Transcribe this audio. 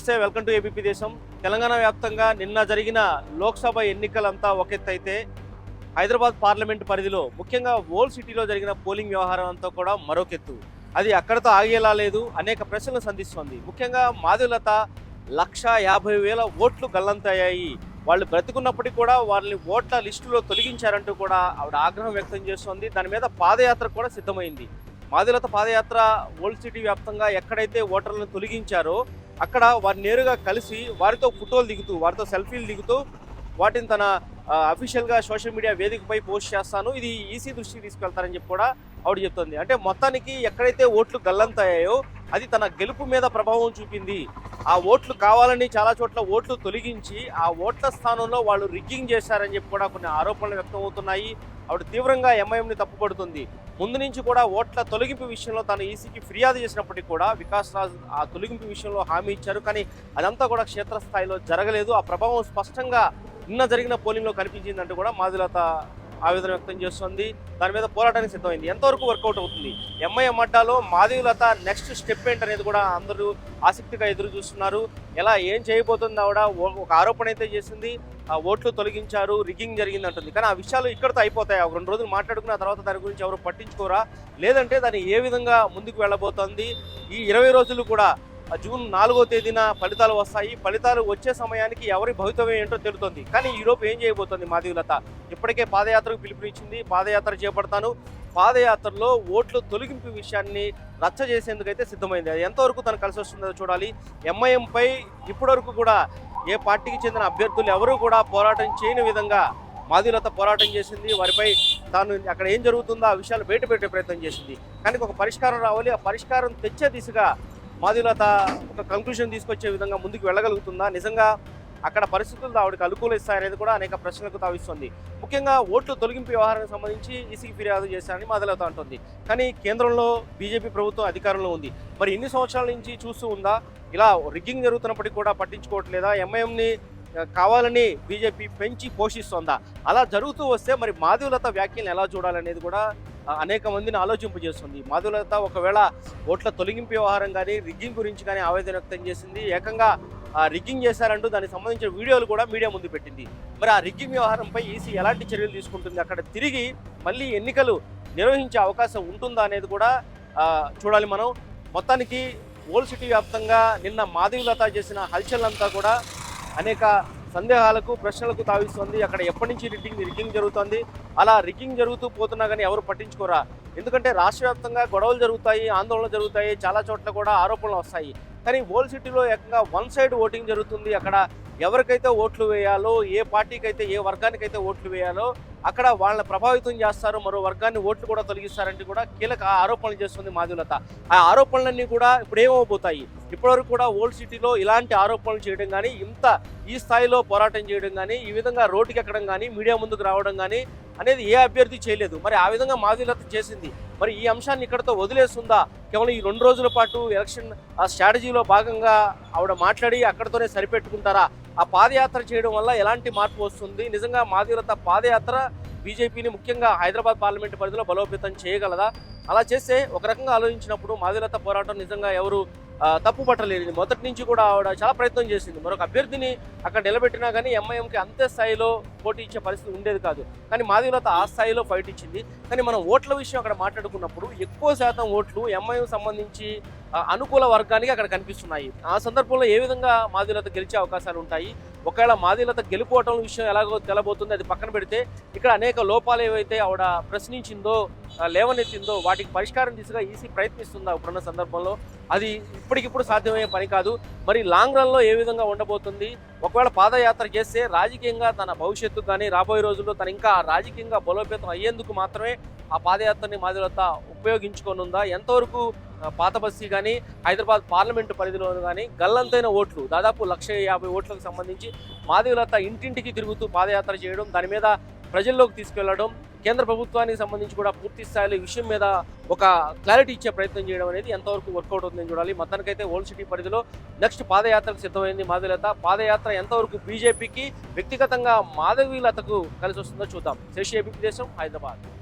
నమస్తే welcome to ABP దేశం. తెలంగాణ వ్యాప్తంగా నిన్న జరిగిన లోక్సభ ఎన్నికలంతా ఒక ఎత్తు అయితే హైదరాబాద్ పార్లమెంట్ పరిధిలో ముఖ్యంగా ఓల్డ్ సిటీలో జరిగిన పోలింగ్ వ్యవహారం అంతా కూడా మరొకెత్తు. అది అక్కడతో ఆగేలా లేదు అనేక ప్రశ్నలు సంధిస్తోంది. ముఖ్యంగా మాధులత లక్ష యాభై వేల ఓట్లు గల్లంతయ్యాయి. వాళ్ళు బ్రతికున్నప్పటికీ కూడా వాళ్ళని ఓట్ల లిస్టులో తొలగించారంటూ కూడా ఆవిడ ఆగ్రహం వ్యక్తం చేస్తోంది. దాని మీద పాదయాత్ర కూడా సిద్ధమైంది. మాదిలత పాదయాత్ర ఓల్డ్ సిటీ వ్యాప్తంగా ఎక్కడైతే ఓటర్లను తొలగించారో అక్కడ వారిని నేరుగా కలిసి వారితో ఫోటోలు దిగుతూ వారితో సెల్ఫీలు దిగుతూ వాటిని తన అఫీషియల్గా సోషల్ మీడియా వేదికపై పోస్ట్ చేస్తాను. ఇది ఈసీ దృష్టికి తీసుకెళ్తారని చెప్పి కూడా ఆవిడ చెప్తుంది. అంటే మొత్తానికి ఎక్కడైతే ఓట్లు గల్లంతయ్యాయో అది తన గెలుపు మీద ప్రభావం చూపింది. ఆ ఓట్లు కావాలని చాలా చోట్ల ఓట్లు తొలగించి ఆ ఓట్ల స్థానంలో వాళ్ళు రిగ్గింగ్ చేశారని చెప్పి కూడా కొన్ని ఆరోపణలు వ్యక్తం అవుతున్నాయి. ఆవిడ తీవ్రంగా ఎంఐఎంని తప్పుపడుతుంది. ముందు నుంచి కూడా ఓట్ల తొలగింపు విషయంలో తాను ఈసీకి ఫిర్యాదు చేసినప్పటికీ కూడా వికాస్ రాజ్ ఆ తొలగింపు విషయంలో హామీ ఇచ్చారు. కానీ అదంతా కూడా క్షేత్రస్థాయిలో జరగలేదు. ఆ ప్రభావం స్పష్టంగా నిన్న జరిగిన పోలింగ్లో కనిపించిందంటూ కూడా మాదిలత ఆవేదన వ్యక్తం చేస్తుంది. దాని మీద పోరాటానికి సిద్ధమైంది. ఎంతవరకు వర్కౌట్ అవుతుంది? ఎంఐఎం అడ్డాలో మాధవీలత నెక్స్ట్ స్టెప్ ఏంటనేది కూడా అందరూ ఆసక్తిగా ఎదురు చూస్తున్నారు. ఎలా ఏం చేయబోతుంది ఆవిడ ఒక ఆరోపణ అయితే చేసింది. ఆ ఓట్లు తొలగించారు రిగ్గింగ్ జరిగింది అంటుంది. కానీ ఆ విషయాలు ఇక్కడతో అయిపోతాయి? ఒక రెండు రోజులు మాట్లాడుకున్న తర్వాత దాని గురించి ఎవరు పట్టించుకోరా? లేదంటే దాన్ని ఏ విధంగా ముందుకు వెళ్ళబోతోంది? ఈ ఇరవై రోజులు కూడా జూన్ నాలుగో తేదీన ఫలితాలు వస్తాయి. ఫలితాలు వచ్చే సమయానికి ఎవరి భవితవ్యం ఏంటో తెలుస్తుంది కానీ ఈ ఏం చేయబోతోంది మాధవీలత ఇప్పటికే పాదయాత్రకు పిలుపునిచ్చింది. పాదయాత్ర చేపడతాను. పాదయాత్రలో ఓట్లు తొలగింపు విషయాన్ని రచ్చ చేసేందుకైతే సిద్ధమైంది. అది ఎంతవరకు తను కలిసి వస్తుందో చూడాలి. ఎంఐఎంపై ఇప్పటివరకు కూడా ఏ పార్టీకి చెందిన అభ్యర్థులు ఎవరూ కూడా పోరాటం చేయని విధంగా మాధులత పోరాటం చేసింది. వారిపై తాను అక్కడ ఏం జరుగుతుందో ఆ విషయాలు బయటపెట్టే ప్రయత్నం చేసింది. కానీ ఒక పరిష్కారం రావాలి. ఆ పరిష్కారం తెచ్చే దిశగా మాధులత ఒక కంక్లూషన్ తీసుకొచ్చే విధంగా ముందుకు వెళ్ళగలుగుతుందా? నిజంగా అక్కడ పరిస్థితులు ఆవిడకి అనుకూలిస్తాయనేది కూడా అనేక ప్రశ్నలకు తావిస్తుంది. ముఖ్యంగా ఓట్లు తొలగింపు వ్యవహారానికి సంబంధించి ఈసీకి ఫిర్యాదు చేశారని మాధులత అంటుంది. కానీ కేంద్రంలో బీజేపీ ప్రభుత్వం అధికారంలో ఉంది. మరి ఇన్ని సంవత్సరాల నుంచి చూస్తూ ఉందా? ఇలా రిగ్గింగ్ జరుగుతున్నప్పటికీ కూడా పట్టించుకోవట్లేదా? ఎంఐఎంని కావాలని బీజేపీ పెంచి పోషిస్తోందా? అలా జరుగుతూ వస్తే మరి మాధవలత వ్యాఖ్యలు ఎలా చూడాలనేది కూడా అనేక మందిని ఆలోచింపజేస్తుంది. మధులత ఒకవేళ ఓట్ల తొలగింపు వ్యవహారం కానీ రిగ్గింగ్ గురించి కానీ ఆవేదన వ్యక్తం చేసింది ఏకంగా రిగ్గింగ్ చేశారంటూ దానికి సంబంధించిన వీడియోలు కూడా మీడియా ముందు పెట్టింది. మరి ఆ రిగ్గింగ్ వ్యవహారంపై ఈసీ ఎలాంటి చర్యలు తీసుకుంటుంది? అక్కడ తిరిగి మళ్ళీ ఎన్నికలు నిర్వహించే అవకాశం ఉంటుందా అనేది కూడా చూడాలి మనం. మొత్తానికి ఓల్డ్ సిటీ వ్యాప్తంగా నిన్న మాధవీలత చేసిన హల్చల్ అంతా కూడా అనేక సందేహాలకు ప్రశ్నలకు తావిస్తుంది. అక్కడ ఎప్పటి నుంచి రిగ్గింగ్ రిగ్గింగ్ జరుగుతుంది. అలా రిగ్గింగ్ జరుగుతూ పోతున్నా కానీ ఎవరు పట్టించుకోరా? ఎందుకంటే రాష్ట్ర వ్యాప్తంగా గొడవలు జరుగుతాయి ఆందోళనలు జరుగుతాయి చాలా చోట్ల కూడా ఆరోపణలు వస్తాయి. కానీ ఓల్ సిటీలో ఏకంగా వన్ సైడ్ ఓటింగ్ జరుగుతుంది. అక్కడ ఎవరికైతే ఓట్లు వేయాలో ఏ పార్టీకి అయితే ఏ వర్గానికైతే ఓట్లు వేయాలో అక్కడ వాళ్ళని ప్రభావితం చేస్తారు. మరో వర్గాన్ని ఓట్లు కూడా తొలగిస్తారంటే కూడా కీలక ఆరోపణలు చేస్తుంది మాధులత ఆ ఆరోపణలన్నీ కూడా ఇప్పుడు ఏమవబోతాయి? ఇప్పటివరకు కూడా ఓల్డ్ సిటీలో ఇలాంటి ఆరోపణలు చేయడం కానీ ఇంత ఈ స్థాయిలో పోరాటం చేయడం కానీ ఈ విధంగా రోడ్డుకి ఎక్కడం కానీ మీడియా ముందుకు రావడం కానీ అనేది ఏ అభ్యర్థి చేయలేదు. మరి ఆ విధంగా మాధులత చేసింది. మరి ఈ అంశాన్ని ఇక్కడతో వదిలేస్తుందా? కేవలం ఈ రెండు రోజుల పాటు ఎలక్షన్ ఆ స్ట్రాటజీలో భాగంగా ఆవిడ మాట్లాడి అక్కడతోనే సరిపెట్టుకుంటారా? ఆ పాదయాత్ర చేయడం వల్ల ఎలాంటి మార్పు వస్తుంది? నిజంగా మాధురత పాదయాత్ర బీజేపీని ముఖ్యంగా హైదరాబాద్ పార్లమెంట్ పరిధిలో బలోపేతం చేయగలదా? అలా చేస్తే ఒక రకంగా ఆలోచించినప్పుడు మాధులత పోరాటం నిజంగా ఎవరు తప్పు పట్టలేదు మొదటి నుంచి కూడా ఆవిడ చాలా ప్రయత్నం చేసింది. మరొక అభ్యర్థిని అక్కడ నిలబెట్టినా కానీ ఎంఐఎంకి అంతే స్థాయిలో పోటీ ఇచ్చే పరిస్థితి ఉండేది కాదు. కానీ మాధవీలత ఆ స్థాయిలో ఫైట్ ఇచ్చింది. కానీ మనం ఓట్ల విషయం అక్కడ మాట్లాడుకున్నప్పుడు ఎక్కువ శాతం ఓట్లు ఎంఐఎం సంబంధించి అనుకూల వర్గానికి అక్కడ కనిపిస్తున్నాయి. ఆ సందర్భంలో ఏ విధంగా మాధవీలత గెలిచే అవకాశాలు ఉంటాయి? ఒకవేళ మాదిలత గెలుపోవటం విషయం ఎలాగో తెలబోతుంది అది పక్కన పెడితే ఇక్కడ అనేక లోపాలు ఏవైతే ఆవిడ ప్రశ్నించిందో లేవనెత్తిందో వాటికి పరిష్కారం దిశగా ఈసీ ప్రయత్నిస్తుందా ఇప్పుడున్న సందర్భంలో? అది ఇప్పటికిప్పుడు సాధ్యమయ్యే పని కాదు. మరి లాంగ్ రన్లో ఏ విధంగా ఉండబోతుంది? ఒకవేళ పాదయాత్ర చేస్తే రాజకీయంగా తన భవిష్యత్తు కానీ రాబోయే రోజుల్లో తన ఇంకా రాజకీయంగా బలోపేతం అయ్యేందుకు మాత్రమే ఆ పాదయాత్రని మాదిలత ఉపయోగించుకోనుందా? ఎంతవరకు పాత బస్తీ కానీ హైదరాబాద్ పార్లమెంటు పరిధిలో కానీ గల్లంతైన ఓట్లు దాదాపు లక్ష యాభై ఓట్లకు సంబంధించి మాధవీలత ఇంటింటికి తిరుగుతూ పాదయాత్ర చేయడం దాని మీద ప్రజల్లోకి తీసుకెళ్ళడం కేంద్ర ప్రభుత్వానికి సంబంధించి కూడా పూర్తి స్థాయిలో ఈ విషయం మీద ఒక క్లారిటీ ఇచ్చే ప్రయత్నం చేయడం అనేది ఎంతవరకు వర్కౌట్ అవుతుందని చూడాలి. మొత్తానికైతే ఓల్డ్ సిటీ పరిధిలో నెక్స్ట్ పాదయాత్రకు సిద్ధమైంది మాధవీలత పాదయాత్ర ఎంతవరకు బీజేపీకి వ్యక్తిగతంగా మాధవీలతకు కలిసి వస్తుందో చూద్దాం. శేషి ఏపీ దేశం హైదరాబాద్.